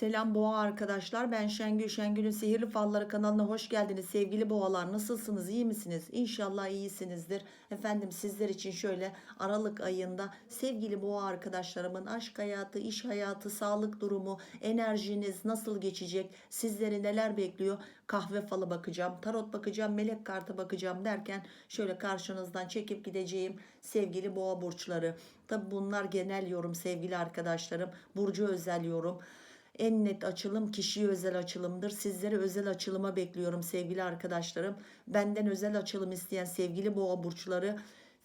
Selam boğa arkadaşlar. Ben Şengül. Şengül'ün Sihirli Falları kanalına hoş geldiniz. Sevgili boğalar nasılsınız? İyi misiniz? İnşallah iyisinizdir. Efendim sizler için şöyle Aralık ayında sevgili boğa arkadaşlarımın aşk hayatı, iş hayatı, sağlık durumu, enerjiniz nasıl geçecek? Sizleri neler bekliyor? Kahve falı bakacağım, tarot bakacağım, melek kartı bakacağım derken şöyle karşınızdan çekip gideceğim sevgili boğa burçları. Tabi bunlar genel yorum sevgili arkadaşlarım. Burcu özel yorum. En net açılım kişiye özel açılımdır. Sizleri özel açılıma bekliyorum sevgili arkadaşlarım. Benden özel açılım isteyen sevgili boğa burçları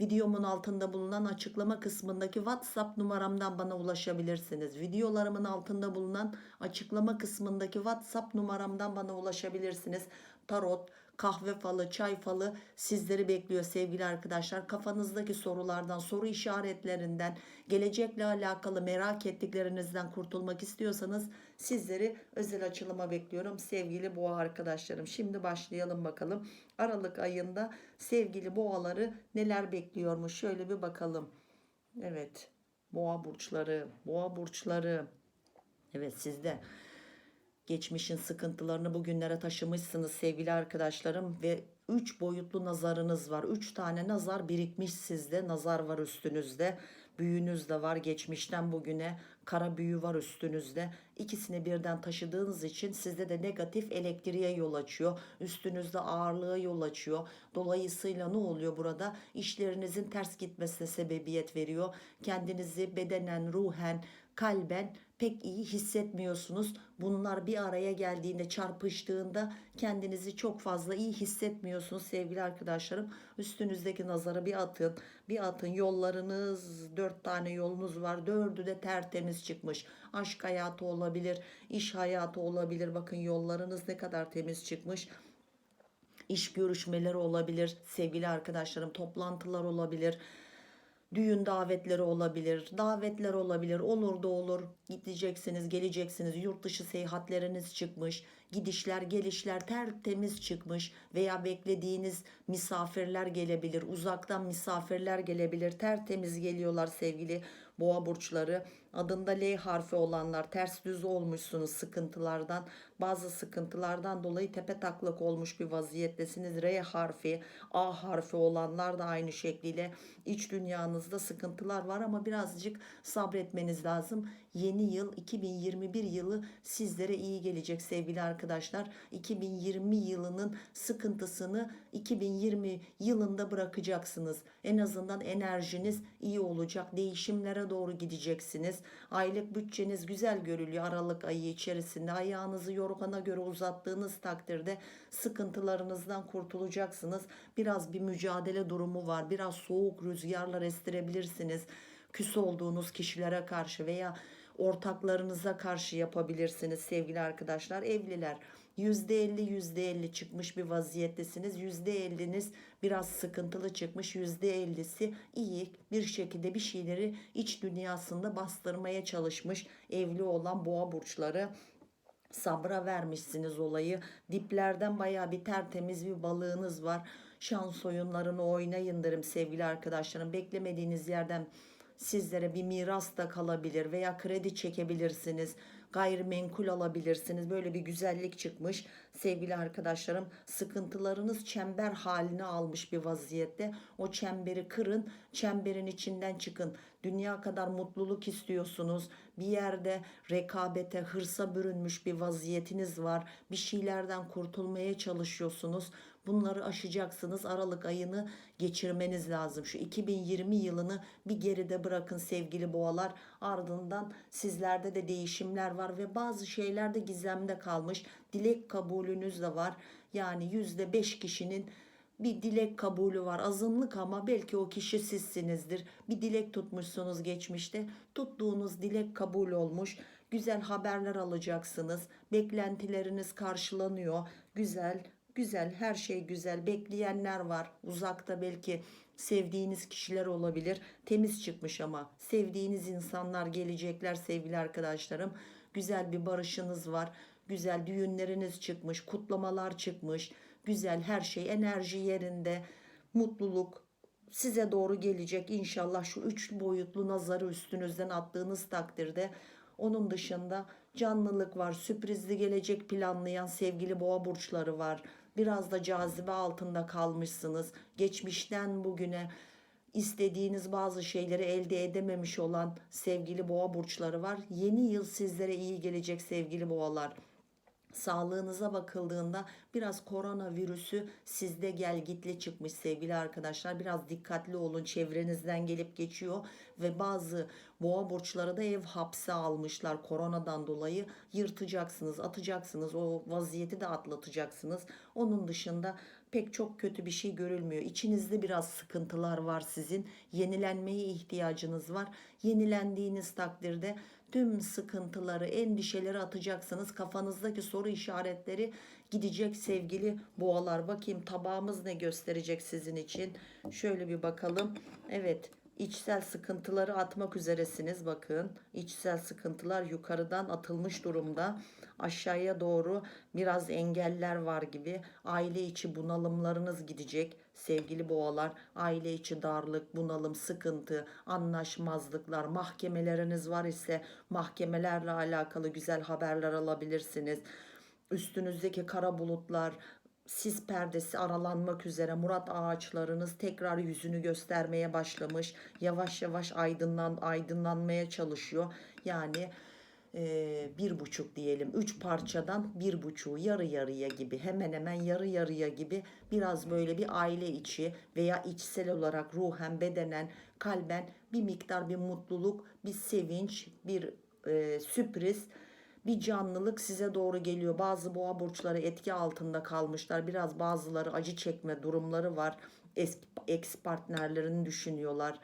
videomun altında bulunan açıklama kısmındaki WhatsApp numaramdan bana ulaşabilirsiniz. Videolarımın altında bulunan açıklama kısmındaki WhatsApp numaramdan bana ulaşabilirsiniz. Tarot, kahve falı, çay falı sizleri bekliyor sevgili arkadaşlar. Kafanızdaki sorulardan, soru işaretlerinden, gelecekle alakalı merak ettiklerinizden kurtulmak istiyorsanız sizleri özel açılıma bekliyorum sevgili boğa arkadaşlarım. Şimdi başlayalım bakalım. Aralık ayında sevgili boğaları neler bekliyormuş şöyle bir bakalım. Evet. Boğa burçları, boğa burçları. Evet sizde geçmişin sıkıntılarını bugünlere taşımışsınız sevgili arkadaşlarım ve 3 boyutlu nazarınız var. 3 tane nazar birikmiş sizde. Nazar var üstünüzde. Büyünüz de var geçmişten bugüne. Kara büyü var üstünüzde. İkisini birden taşıdığınız için sizde de negatif elektriğe yol açıyor. Üstünüzde ağırlığa yol açıyor. Dolayısıyla ne oluyor burada? İşlerinizin ters gitmesine sebebiyet veriyor. Kendinizi bedenen, ruhen, kalben pek iyi hissetmiyorsunuz. Bunlar bir araya geldiğinde çarpıştığında kendinizi çok fazla iyi hissetmiyorsunuz sevgili arkadaşlarım. Üstünüzdeki nazara bir atın. Bir atın yollarınız dört tane yolunuz var. Dördü de tertemiz çıkmış. Aşk hayatı olabilir, iş hayatı olabilir. Bakın yollarınız ne kadar temiz çıkmış iş görüşmeleri olabilir sevgili arkadaşlarım toplantılar olabilir düğün davetleri olabilir, davetler olabilir, olur da olur. Gideceksiniz, geleceksiniz, yurt dışı seyahatleriniz çıkmış, gidişler, gelişler tertemiz çıkmış veya beklediğiniz misafirler gelebilir, uzaktan misafirler gelebilir, tertemiz geliyorlar sevgili boğa burçları. Adında L harfi olanlar ters düz olmuşsunuz sıkıntılardan. Bazı sıkıntılardan dolayı tepe taklak olmuş bir vaziyettesiniz. R harfi, A harfi olanlar da aynı şekliyle iç dünyanızda sıkıntılar var ama birazcık sabretmeniz lazım. Yeni yıl 2021 yılı sizlere iyi gelecek sevgili arkadaşlar. 2020 yılının sıkıntısını 2020 yılında bırakacaksınız. En azından enerjiniz iyi olacak. Değişimlere doğru gideceksiniz. Aylık bütçeniz güzel görülüyor Aralık ayı içerisinde. Ayağınızı yorgana göre uzattığınız takdirde sıkıntılarınızdan kurtulacaksınız. Biraz bir mücadele durumu var. Biraz soğuk rüzgarlar estirebilirsiniz. Küs olduğunuz kişilere karşı veya ortaklarınıza karşı yapabilirsiniz sevgili arkadaşlar. Evliler %50 %50 çıkmış bir vaziyettesiniz. %50'niz biraz sıkıntılı çıkmış. %50'si iyi bir şekilde bir şeyleri iç dünyasında bastırmaya çalışmış evli olan boğa burçları sabra vermişsiniz olayı. Diplerden baya bir tertemiz bir balığınız var. Şans oyunlarını oynayın derim sevgili arkadaşlarım. Beklemediğiniz yerden sizlere bir miras da kalabilir veya kredi çekebilirsiniz. Gayrimenkul alabilirsiniz. Böyle bir güzellik çıkmış sevgili arkadaşlarım. Sıkıntılarınız çember halini almış bir vaziyette. O çemberi kırın, çemberin içinden çıkın. Dünya kadar mutluluk istiyorsunuz. Bir yerde rekabete, hırsa bürünmüş bir vaziyetiniz var. Bir şeylerden kurtulmaya çalışıyorsunuz. Bunları aşacaksınız. Aralık ayını geçirmeniz lazım. Şu 2020 yılını bir geride bırakın sevgili boğalar. Ardından sizlerde de değişimler var ve bazı şeyler de gizemde kalmış. Dilek kabulünüz de var. Yani yüzde beş kişinin bir dilek kabulü var. Azınlık ama belki o kişi sizsinizdir. Bir dilek tutmuşsunuz geçmişte. Tuttuğunuz dilek kabul olmuş. Güzel haberler alacaksınız. Beklentileriniz karşılanıyor. Güzel, güzel, her şey güzel. Bekleyenler var. Uzakta belki sevdiğiniz kişiler olabilir. Temiz çıkmış ama sevdiğiniz insanlar gelecekler sevgili arkadaşlarım. Güzel bir barışınız var. Güzel düğünleriniz çıkmış, kutlamalar çıkmış. Güzel her şey enerji yerinde. Mutluluk size doğru gelecek inşallah şu üç boyutlu nazarı üstünüzden attığınız takdirde Onun dışında canlılık var, sürprizli gelecek planlayan sevgili boğa burçları var. Biraz da cazibe altında kalmışsınız. Geçmişten bugüne istediğiniz bazı şeyleri elde edememiş olan sevgili boğa burçları var. Yeni yıl sizlere iyi gelecek sevgili boğalar. Sağlığınıza bakıldığında biraz koronavirüsü sizde gel gitli çıkmış sevgili arkadaşlar. Biraz dikkatli olun çevrenizden gelip geçiyor ve bazı boğa burçları da ev hapse almışlar koronadan dolayı. Yırtacaksınız, atacaksınız, o vaziyeti de atlatacaksınız. Onun dışında pek çok kötü bir şey görülmüyor. İçinizde biraz sıkıntılar var sizin. Yenilenmeye ihtiyacınız var. Yenilendiğiniz takdirde tüm sıkıntıları, endişeleri atacaksınız. Kafanızdaki soru işaretleri gidecek sevgili boğalar. Bakayım tabağımız ne gösterecek sizin için. Şöyle bir bakalım. Evet. İçsel sıkıntıları atmak üzeresiniz bakın. İçsel sıkıntılar yukarıdan atılmış durumda. Aşağıya doğru biraz engeller var gibi. Aile içi bunalımlarınız gidecek sevgili boğalar. Aile içi darlık, bunalım, sıkıntı, anlaşmazlıklar, mahkemeleriniz var ise mahkemelerle alakalı güzel haberler alabilirsiniz. Üstünüzdeki kara bulutlar, sis perdesi aralanmak üzere Murat ağaçlarınız tekrar yüzünü göstermeye başlamış. Yavaş yavaş aydınlan aydınlanmaya çalışıyor. Yani e, bir buçuk diyelim üç parçadan bir buçuğu yarı yarıya gibi hemen hemen yarı yarıya gibi biraz böyle bir aile içi veya içsel olarak ruhen bedenen kalben bir miktar bir mutluluk bir sevinç bir e, sürpriz bir canlılık size doğru geliyor. Bazı boğa burçları etki altında kalmışlar. Biraz bazıları acı çekme durumları var. Ex partnerlerini düşünüyorlar.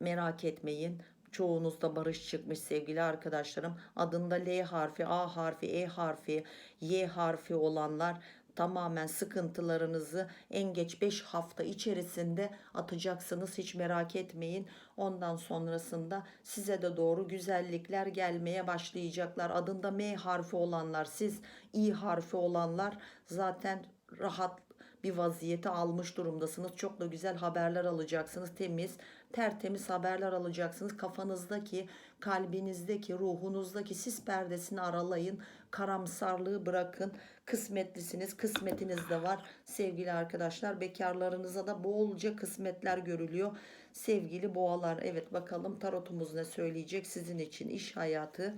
Merak etmeyin. Çoğunuzda barış çıkmış sevgili arkadaşlarım. Adında L harfi, A harfi, E harfi, Y harfi olanlar tamamen sıkıntılarınızı en geç 5 hafta içerisinde atacaksınız. Hiç merak etmeyin. Ondan sonrasında size de doğru güzellikler gelmeye başlayacaklar. Adında M harfi olanlar, siz İ harfi olanlar zaten rahat bir vaziyeti almış durumdasınız. Çok da güzel haberler alacaksınız. Temiz, tertemiz haberler alacaksınız. Kafanızdaki, kalbinizdeki, ruhunuzdaki sis perdesini aralayın. Karamsarlığı bırakın. Kısmetlisiniz. Kısmetiniz de var. Sevgili arkadaşlar bekarlarınıza da bolca kısmetler görülüyor. Sevgili boğalar. Evet bakalım tarotumuz ne söyleyecek sizin için iş hayatı.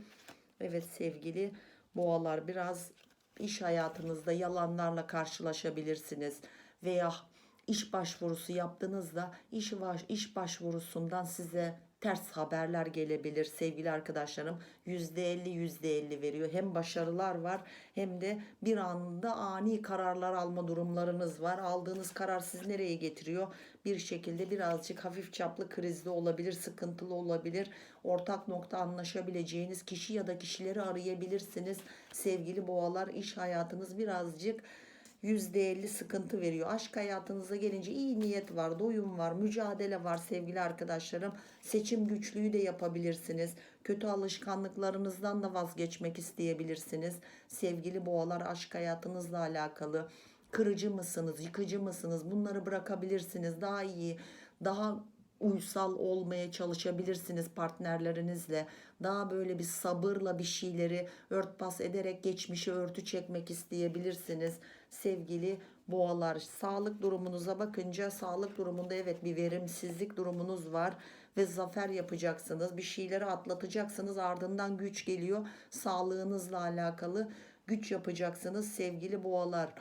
Evet sevgili boğalar biraz iş hayatınızda yalanlarla karşılaşabilirsiniz veya iş başvurusu yaptığınızda iş iş başvurusundan size ters haberler gelebilir sevgili arkadaşlarım. %50 %50 veriyor. Hem başarılar var hem de bir anda ani kararlar alma durumlarınız var. Aldığınız karar sizi nereye getiriyor? Bir şekilde birazcık hafif çaplı krizli olabilir, sıkıntılı olabilir. Ortak nokta anlaşabileceğiniz kişi ya da kişileri arayabilirsiniz. Sevgili boğalar iş hayatınız birazcık %50 sıkıntı veriyor. Aşk hayatınıza gelince iyi niyet var, doyum var, mücadele var sevgili arkadaşlarım. Seçim güçlüğü de yapabilirsiniz. Kötü alışkanlıklarınızdan da vazgeçmek isteyebilirsiniz. Sevgili boğalar aşk hayatınızla alakalı kırıcı mısınız, yıkıcı mısınız? Bunları bırakabilirsiniz. Daha iyi, daha uysal olmaya çalışabilirsiniz partnerlerinizle. Daha böyle bir sabırla bir şeyleri örtbas ederek geçmişe örtü çekmek isteyebilirsiniz. Sevgili boğalar, sağlık durumunuza bakınca sağlık durumunda evet bir verimsizlik durumunuz var ve zafer yapacaksınız. Bir şeyleri atlatacaksınız. Ardından güç geliyor. Sağlığınızla alakalı güç yapacaksınız sevgili boğalar.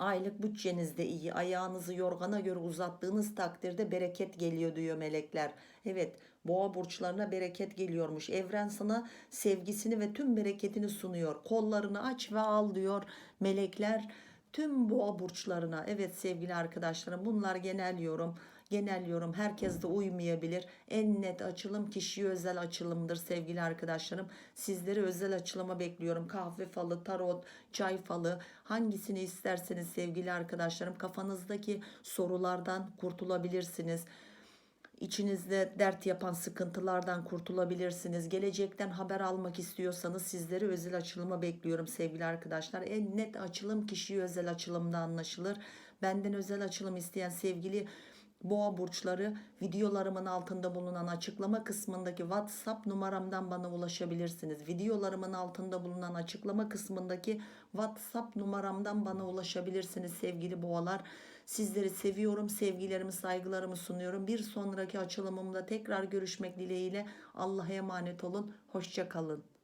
Aylık bütçeniz de iyi. Ayağınızı yorgana göre uzattığınız takdirde bereket geliyor diyor melekler. Evet boğa burçlarına bereket geliyormuş. Evren sana sevgisini ve tüm bereketini sunuyor. Kollarını aç ve al diyor melekler. Tüm boğa burçlarına evet sevgili arkadaşlarım bunlar genel yorum genel yorum herkes de uymayabilir. En net açılım kişiye özel açılımdır sevgili arkadaşlarım. Sizleri özel açılıma bekliyorum. Kahve falı, tarot, çay falı hangisini isterseniz sevgili arkadaşlarım kafanızdaki sorulardan kurtulabilirsiniz. İçinizde dert yapan sıkıntılardan kurtulabilirsiniz. Gelecekten haber almak istiyorsanız sizleri özel açılıma bekliyorum sevgili arkadaşlar. En net açılım kişiye özel açılımda anlaşılır. Benden özel açılım isteyen sevgili Boğa burçları videolarımın altında bulunan açıklama kısmındaki WhatsApp numaramdan bana ulaşabilirsiniz. Videolarımın altında bulunan açıklama kısmındaki WhatsApp numaramdan bana ulaşabilirsiniz sevgili boğalar. Sizleri seviyorum, sevgilerimi, saygılarımı sunuyorum. Bir sonraki açılımımda tekrar görüşmek dileğiyle Allah'a emanet olun. Hoşça kalın.